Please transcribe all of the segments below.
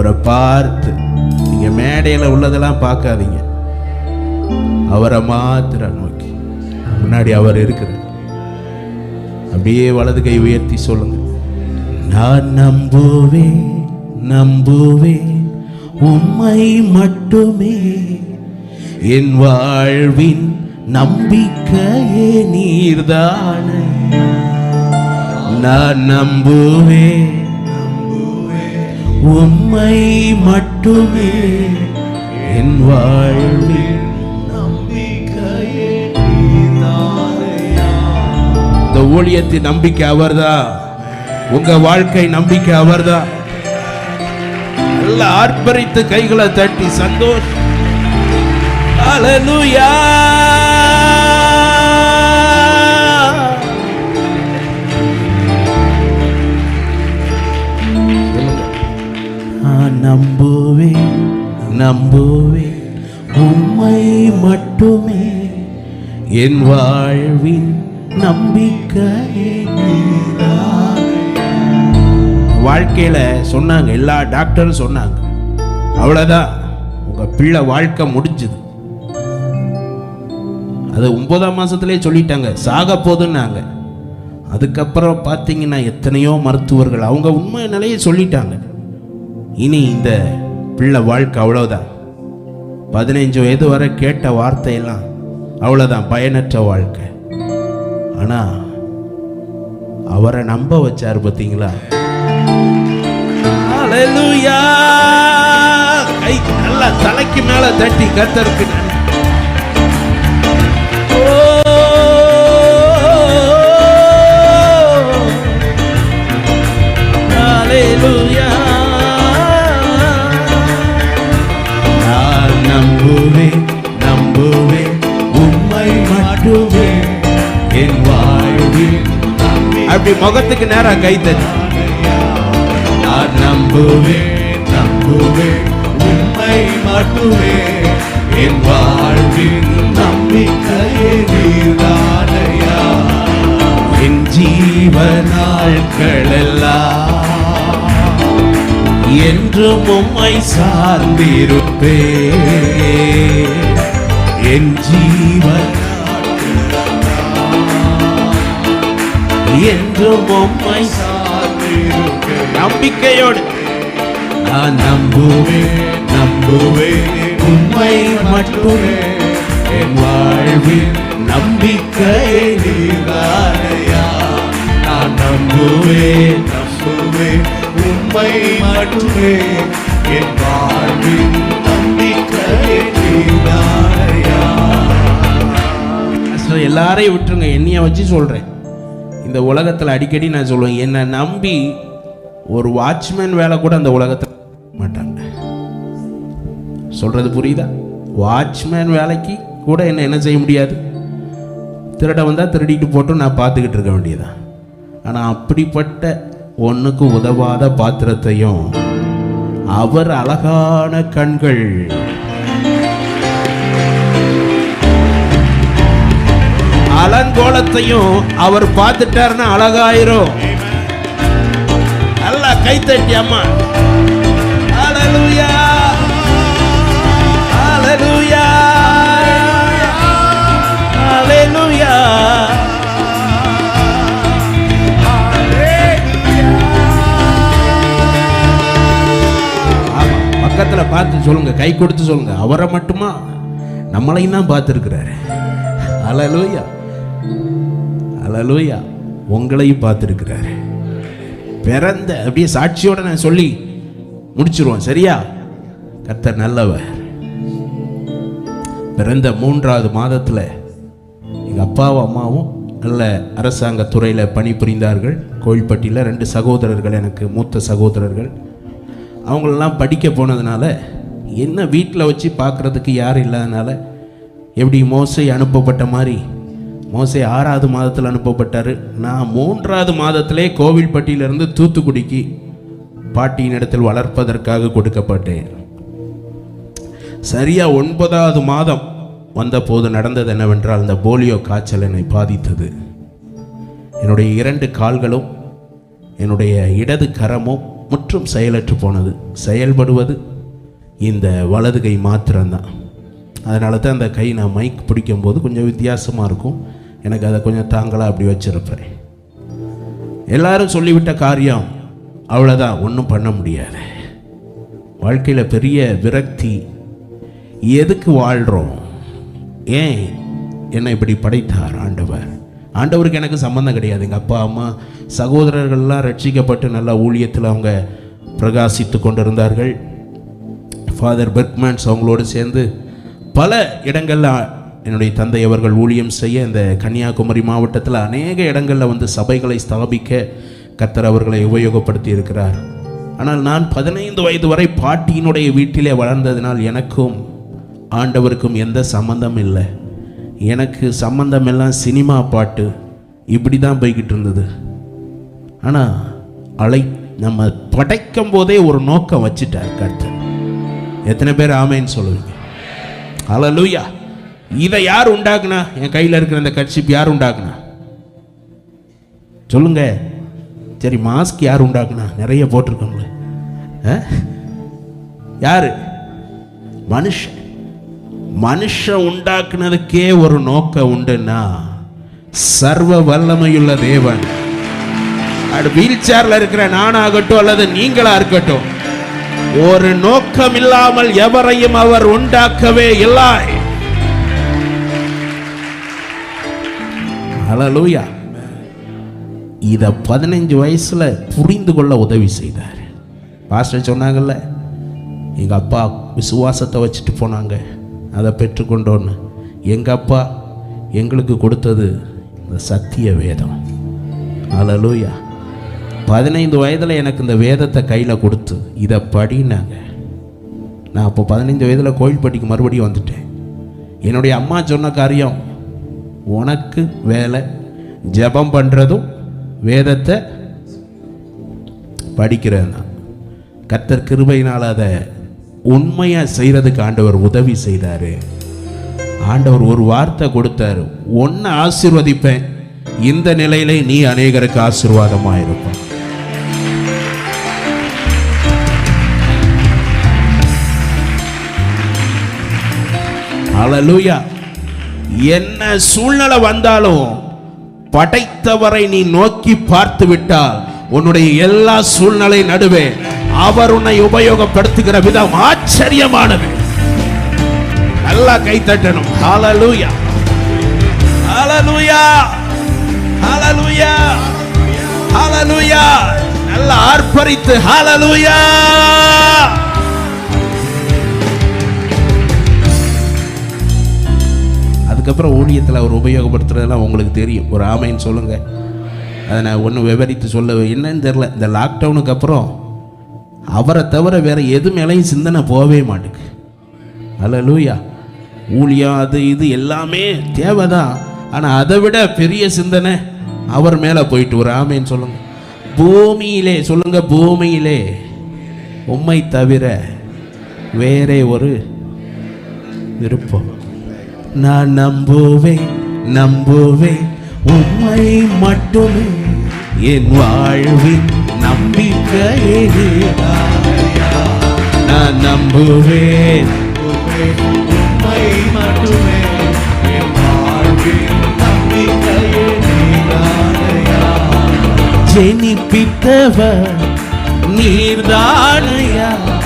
அவரை பார்த்து நீங்க மேடையில் உள்ளதெல்லாம் பார்க்காதீங்க. அவரை மாத்திர நோக்கி. முன்னாடி அவர் இருக்கிறார். அப்படியே வலது கை உயர்த்தி சொல்லுங்க. நான் நம்புவேன் நம்புவேன் உம்மை மட்டுமே. என் வாழ்வின் நம்பிக்கையே நீர்தானே. நான் நம்புவேன் உம்மை மட்டுமே என் வாழ்வில் நம்பிக்கையே இந்த ஊழியத்தின் நம்பிக்கை அவர்தான் உங்க வாழ்க்கை நம்பிக்கை அவர்தான் நல்லா ஆர்ப்பரித்து கைகளை தட்டி சந்தோஷம் Hallelujah. என் வாழ்வின் நம்பிக்கையே வாழ்க்கையில் வாழ்க்கையில சொன்னாங்க எல்லா டாக்டரும் சொன்னாங்க. அவ்வளவுதான். உங்க பிள்ளை வாழ்க்கை முடிஞ்சுது. அது ஒன்பதாம் மாசத்திலே சொல்லிட்டாங்க சாக போதுன்னாங்க. அதுக்கப்புறம் பார்த்தீங்கன்னா எத்தனையோ மருத்துவர்கள் அவங்க உண்மை நிலையை சொல்லிட்டாங்க. இனி இந்த பிள்ளை வாழ்க்கை அவ்வளோதான் பதினைஞ்சு வயது வரை கேட்ட வார்த்தையெல்லாம் அவ்வளோதான் பயனற்ற வாழ்க்கை. ஆனா அவரை நம்ப வச்சார் பார்த்தீங்களா? நல்லா தலைக்கு மேல தட்டி கத்தருக்கு அப்படி முகத்துக்கு நேரம் கை தட்டி. நான் நம்புவேன் நம்புவேன் உண்மை மட்டுமே. என் வாழ்வின் நம்பிக்கையே நீதானையா என் ஜீவ நாட்களெல்லாம் என்றும் உம்மை சார்ந்திருப்பே என் ஜீவன் என்றும் உம்மை நம்பிக்கையோடு. நான் நம்புவேன் நம்புவேன். உண்மை மட்டுமே. என் வாழ்வில் நம்பிக்கையை நீதானையா? நான் நம்புவேன் நம்புவேன். உண்மை மட்டுமே. என் வாழ்வில் நம்பிக்கையை நீதானையா? எல்லாரையும் விட்டுருங்க. என்னைய வச்சு சொல்றேன். இந்த உலகத்தில் அடிக்கடி நான் சொல்லுவேன் என்னை நம்பி ஒரு வாட்ச்மேன் வேலை கூட அந்த உலகத்தில் மாட்டாங்க. சொல்றது புரியுதா? வாட்ச்மேன் வேலைக்கு கூட என்ன என்ன செய்ய முடியாது? திருட வந்தால் திருடிட்டு போட்டும் நான் பார்த்துக்கிட்டு இருக்க வேண்டியதான் ஆனால் அப்படிப்பட்ட ஒன்றுக்கு உதவாத பாத்திரத்தையும் அவர் அழகான கண்கள் கோலத்தையும் அவர் பார்த்துட்டாருன்னா அழகாயிரும் நல்லா கைத்தட்டி அம்மா Hallelujah. Hallelujah. Hallelujah. பக்கத்துல பார்த்து சொல்லுங்க கை கொடுத்து சொல்லுங்க அவரை மட்டுமா நம்மளையும் தான் பார்த்துருக்கிறாரு அலலூயா அலலூயா உங்களையும் பார்த்துருக்கிறாரு. பிறந்த அப்படியே சாட்சியோட நான் சொல்லி முடிச்சிருவோம். சரியா? கர்த்தர் நல்லவர். பிறந்த மூன்றாவது மாதத்தில் எங்கள் அப்பாவும் அம்மாவும் நல்ல அரசாங்க துறையில் பணிபுரிந்தார்கள். கோவில்பட்டியில் ரெண்டு சகோதரர்கள் எனக்கு மூத்த சகோதரர்கள். அவங்களெல்லாம் படிக்க போனதுனால என்ன வீட்டில் வச்சு பார்க்குறதுக்கு யாரும் இல்லாதனால எப்படி மோசை அனுப்பப்பட்ட மாதிரி மோசை ஆறாவது மாதத்தில் அனுப்பப்பட்டார். நான் மூன்றாவது மாதத்திலே கோவில்பட்டியிலிருந்து தூத்துக்குடிக்கு பாட்டியின் இடத்தில் வளர்ப்பதற்காக கொடுக்கப்பட்டேன். சரியா ஒன்பதாவது மாதம் வந்தபோது நடந்தது என்னவென்றால் இந்த போலியோ காய்ச்சல் என்னை பாதித்தது. என்னுடைய இரண்டு கால்களும் என்னுடைய இடது கரமும் முற்றும் செயலற்று போனது. செயல்படுவது இந்த வலது கை மாத்திரம்தான். அதனால தான் அந்த கை நான் மைக் பிடிக்கும்போது கொஞ்சம் வித்தியாசமாக இருக்கும். எனக்கு அதை கொஞ்சம் தாங்களாக அப்படி வச்சிருப்பேன். எல்லாரும் சொல்லிவிட்ட காரியம் அவ்வளோதான் ஒன்றும் பண்ண முடியாது. வாழ்க்கையில் பெரிய விரக்தி. எதுக்கு வாழ்கிறோம் ஏன் என்னை இப்படி படைத்தார் ஆண்டவர்? ஆண்டவருக்கு எனக்கு சம்மந்தம் கிடையாது. எங்கள் அப்பா அம்மா சகோதரர்கள்லாம் ரட்சிக்கப்பட்டு நல்லா ஊழியத்தில் அவங்க பிரகாசித்து கொண்டிருந்தார்கள். ஃபாதர் பெர்க்மேன்ஸ் அவங்களோடு சேர்ந்து பல இடங்களில் என்னுடைய தந்தை அவர்கள் ஊழியம் செய்ய இந்த கன்னியாகுமரி மாவட்டத்தில் அநேக இடங்களில் வந்து சபைகளை ஸ்தாபிக்க கத்தர் அவர்களை உபயோகப்படுத்தி இருக்கிறார். ஆனால் நான் பதினைந்து வயது வரை பாட்டியினுடைய வீட்டிலே வளர்ந்ததினால் எனக்கும் ஆண்டவருக்கும் எந்த சம்பந்தம் இல்லை. எனக்கு சம்பந்தம் எல்லாம் சினிமா பாட்டு இப்படி தான் போய்கிட்டு இருந்தது. ஆனால் அலை நம்ம படைக்கும் போதே ஒரு நோக்கம் வச்சுட்டார் கருத்து எத்தனை பேர் ஆமைன்னு சொல்லுவீங்க? ஹalleluya. இதை யார் உண்டாக்குனா? என் கையில் இருக்கிற இந்த கட்சிப் யார் உண்டாக்குனா? சொல்லுங்க. சரி மாஸ்க் யார் உண்டாக்குனா? நிறைய போட்டிருக்கோங்களே ஆ? யாரு? மனுஷன். மனுஷன் உண்டாக்குனதுக்கே ஒரு நோக்கம் உண்டுன்னா சர்வ வல்லமையுள்ள தேவன். அது வீல் சேர்ல இருக்கிற நானாகட்டும் அல்லது நீங்களா இருக்கட்டும் ஒரு நோக்கம் இல்லாமல் எவரையும் அவர் உண்டாக்கவே இல்லை. ஹலலூயா இத பதினஞ்சு வயசுல புரிந்து கொள்ள உதவி செய்தார். பாஸ்டர் சொன்னாங்கல்ல எங்க அப்பா விசுவாசத்தை வச்சுட்டு போனாங்க. அதை பெற்றுக்கொண்டோன்னு. எங்க அப்பா எங்களுக்கு கொடுத்தது இந்த சத்திய வேதம். அலலூயா பதினைந்து வயதில் எனக்கு இந்த வேதத்தை கையில் கொடுத்து இதை படினாங்க. நான் அப்போ பதினைஞ்சு வயதில் கோயில்பட்டிக்கு மறுபடியும் வந்துட்டேன். என்னுடைய அம்மா சொன்ன காரியம் உனக்கு வேலை. ஜெபம் பண்ணுறதும் வேதத்தை படிக்கிறேன் கத்தர் கிருபையினால் அதை உண்மையாக செய்கிறதுக்கு ஆண்டவர் உதவி செய்தார். ஆண்டவர் ஒரு வார்த்தை கொடுத்தாரு. ஒன்று ஆசிர்வதிப்பேன். இந்த நிலையிலே நீ அநேகருக்கு ஆசீர்வாதமாக இருப்பான் அலலூயா என்ன சூழ்நிலை வந்தாலும் படைத்தவரை நீ நோக்கி பார்த்து விட்டால் உன்னுடைய எல்லா சூழ்நிலை நடுவே அவர் உன்னை உபயோகப்படுத்துகிற விதம் ஆச்சரியமானது. நல்லா கை தட்டணும். ஹalleluya. ஹalleluya. ஹalleluya. ஹalleluya. நல்லா ஆர்ப்பரித்து ஹalleluya. அதுக்கப்புறம் ஊழியத்தில் அவர் உபயோகப்படுத்துறதெல்லாம் உங்களுக்கு தெரியும். ஒரு ஆமைன்னு சொல்லுங்கள் அதை நான் ஒன்றும் விவரித்து சொல்ல என்னன்னு தெரில இந்த லாக்டவுனுக்கு அப்புறம் அவரை தவிர வேற எது மேலேயும் சிந்தனை போகவே மாட்டேங்குது அல்ல லூயா ஊழியம் அது இது எல்லாமே தேவை தான் ஆனால் அதை விட பெரிய சிந்தனை அவர் மேலே போயிட்டு ஒரு ஆமைன்னு சொல்லுங்கள் பூமியிலே சொல்லுங்கள் பூமியிலே. உம்மை தவிர வேறே ஒரு விருப்பம். நான் நம்புவேன் நம்புவேன். உம்மை மட்டுமே என் வாழ்வின் நம்பிக்கையே நான் நம்புவேன். உம்மை மட்டுமே என் வாழ்வின் நம்பிக்கையே ஜெனிப்பித்தவர் நீர்தானையா?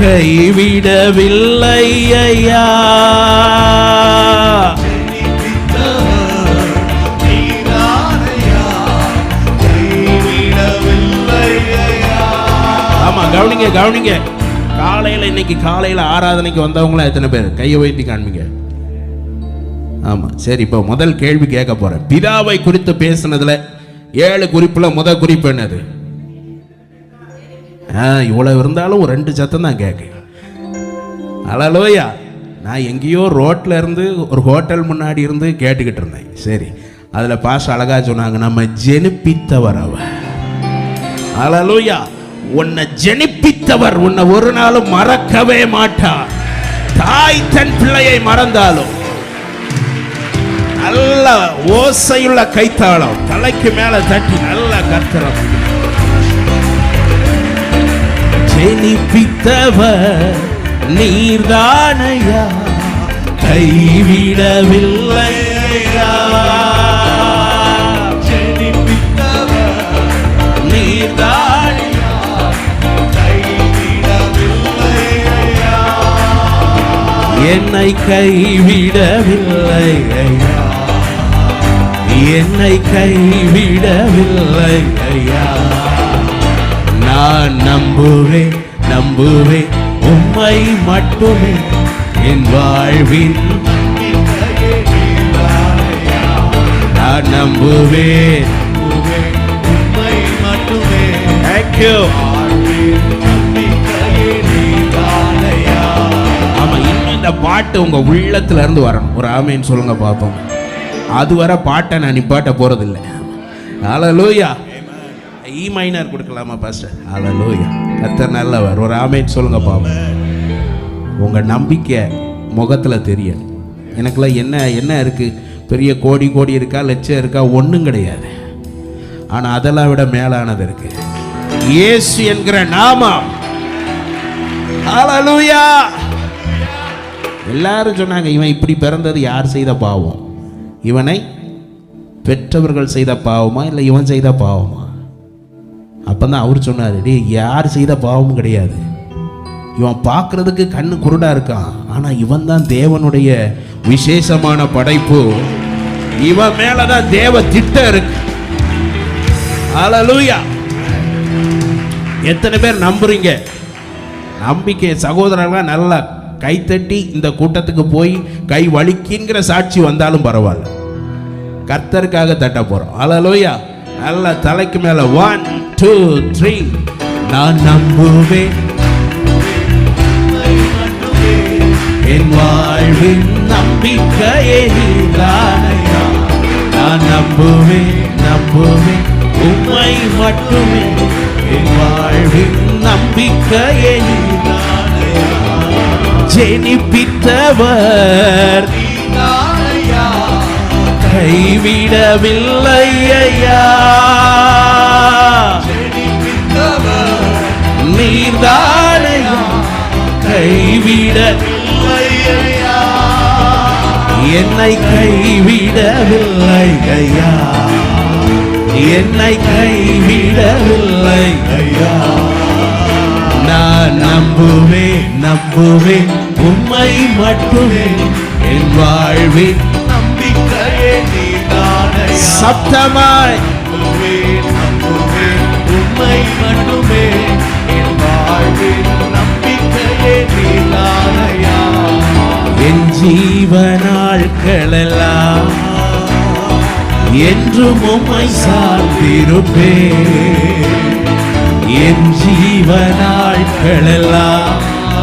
கைவிடவில்லை ஐயா ஆமா கவனிங்க கவனிங்க. காலையில இன்னைக்கு காலையில ஆராதனைக்கு வந்தவங்களாம் எத்தனை பேர்? கையை வைத்து காண்பீங்க. ஆமா சரி இப்போ முதல் கேள்வி கேட்க போறேன். பிதாவை குறித்து பேசுனதுல ஏழு குறிப்புல முதல் குறிப்பு என்னது? ஆ இவ்வளவு இருந்தாலும் ஒரு ரெண்டு சத்தம் தான் கேட்கும் அலலோயா. நான் எங்கேயோ ரோட்டில் இருந்து ஒரு ஹோட்டல் முன்னாடி இருந்து கேட்டுக்கிட்டு இருந்தேன். சரி அதில் பாஸ் அழகா சொன்னாங்க நம்ம ஜெனிப்பித்தவர் அவர். அலலூயா. உன்னை ஜெனிப்பித்தவர் உன்னை ஒரு நாளும் மறக்கவே மாட்டார். தாய் தன் பிள்ளையை மறந்தாலும். நல்ல ஓசையுள்ள கைத்தாளம். தலைக்கு மேல தட்டி நல்ல கர்த்தரம் ஜெனிப்பித்தவர் நீர்தானையா? கைவிடவில்லை என்னை கைவிடவில்லை ஐயா என்னை கைவிடவில்லை ஐயா நான் நம்புவேன் நம்புவேன். உம்மை மட்டுமே என் வாழ்வின் நான் நம்புவேன். உம்மை மட்டுமே ஆமா இன்னும் இந்த பாட்டு உங்க உள்ளத்துல இருந்து வரணும். ஒரு ஆமைன்னு சொல்லுங்க பார்ப்போம் அதுவரை பாட்டை நான் நிப்பாட்ட போறதில்லை. ஹalleluya E இ மைனர் கொடுக்கலாமா பாஸ்டர் ஹalleluya கர்த்தர் நல்லவர். ஒரு ஆமைன்னு சொல்லுங்க பாவம். உங்கள் நம்பிக்கை முகத்தில் தெரியும் எனக்குலாம் என்ன என்ன இருக்குது பெரிய கோடி கோடி இருக்கா லட்சம் இருக்கா ஒன்றும் கிடையாது. ஆனால் அதெல்லாம் விட மேலானது இருக்கு. இயேசு என்கிற நாமம். அலலூயா எல்லாரும் சொன்னாங்க இவன் இப்படி பிறந்தது யார் செய்த பாவம்? இவனை பெற்றவர்கள் செய்த பாவமா இல்லை இவன் செய்த பாவமா? அப்போ தான் அவர் சொன்னார் டேய் யார் செய்த பாவமும் கிடையாது. இவன் பார்க்கறதுக்கு கண்ணு குருடாக இருக்கான். ஆனால் இவன் தான் தேவனுடைய விசேஷமான படைப்பு. இவன் மேலதான் தேவ திட்டம் இருக்கு. அலலூயா எத்தனை பேர் நம்புறீங்க? நம்பிக்கை சகோதரர்கள் நல்லா கைத்தட்டி இந்த கூட்டத்துக்கு போய் கை வலிக்கிங்கிற சாட்சி வந்தாலும் பரவாயில்ல. கர்த்தருக்காக தட்ட போகிறோம் அலலோயா நல்ல தலைக்கு மேல. ஒன் டூ த்ரீ நான் நம்புவேன். என் வாழ்வின் நம்பிக்கையே நீதானையா நான் நம்புவேன் நம்புவேன். உண்மை மட்டுமே. என் வாழ்வின் நம்பிக்கையே நீதானையா ஜெனிப்பித்தவர். நீதானையா. கைவிடவில்லை ஐயா நீர்தானையா கைவிட என்னை கைவிடவில்லை ஐயா என்னை கைவிடவில்லை ஐயா நான் நம்புவேன் நம்புவேன் உம்மை மட்டுமே. என் வாழ்வின் நம்புவேன், உம்மை மட்டுமே என் வாழ்வின் நம்பிக்கையே நீதானையா. என் ஜீவனாட்களெல்லாம் என்றும் உம்மை சார்ந்திருப்பேன் என் ஜீவனாட்களெல்லாம்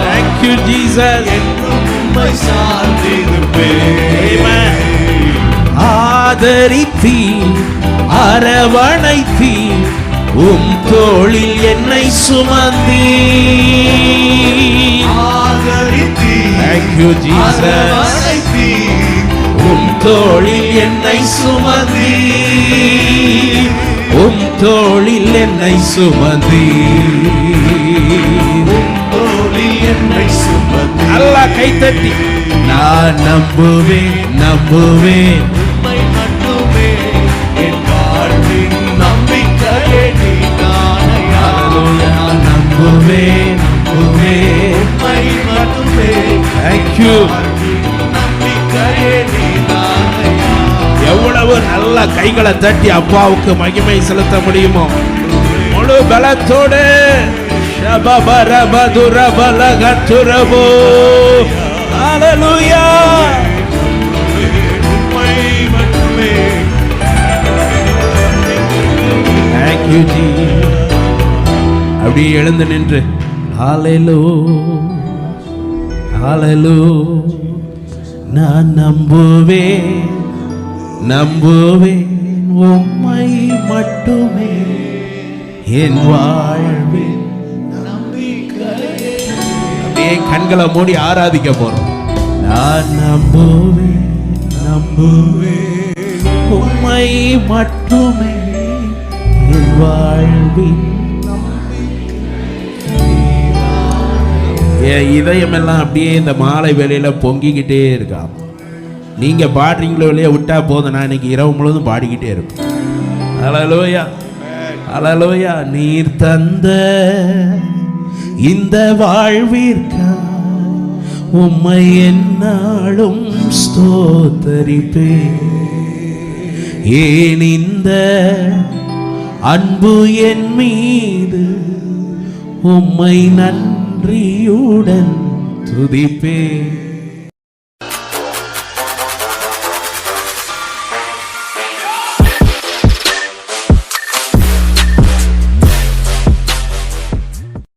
Thank you, Jesus. உம்மை சார்ந்திருப்பேன். ஆதரித்தீர் அரவணைத்தீர் உம் தோளில் என்னை. அரவணைத்தீர். உம் தோளில் என்னை சுமந்தி உம் தோளில் என்னை சுமந்தி சுமந்து நல்லா கைத்தட்டி நான் நம்புவேன் நம்புவேன். Thank you. எவ்வளவு நல்ல கைகளை தட்டி அப்பாவுக்கு மகிமை செலுத்த முடியுமோ முழு பலத்தோடு ஷபபரபதுரபலகத்துரபோ. மதுர பலக துரபோ அலலுயா அப்படியே எழுந்து நின்று ஹalleluya. ஹalleluya. நான் நம்புவேன் நம்புவேன். உம்மை மட்டுமே. என் வாழ்வில் அப்படியே கண்களை மூடி ஆராதிக்க போறோம். நான் நம்புவேன் நம்புவேன். உம்மை மட்டுமே. என் வாழ்வில் என் இதயமெல்லாம் அப்படியே இந்த மாலை வேலையில் பொங்கிக்கிட்டே இருக்கான் நீங்கள் பாடுறீங்களோ இல்லையா விட்டா போதும். நான் இன்னைக்கு இரவு முழுவதும் பாடிக்கிட்டே இருப்பேன் அலலோயா அலலோயா நீர் தந்த இந்த வாழ்விற்கா உம்மை என்னாலும் ஸ்தோத்தரிப்பே. ஏன் இந்த அன்பு என் மீது உம்மை നന്ദിയുടൻ തുതിപ്പേ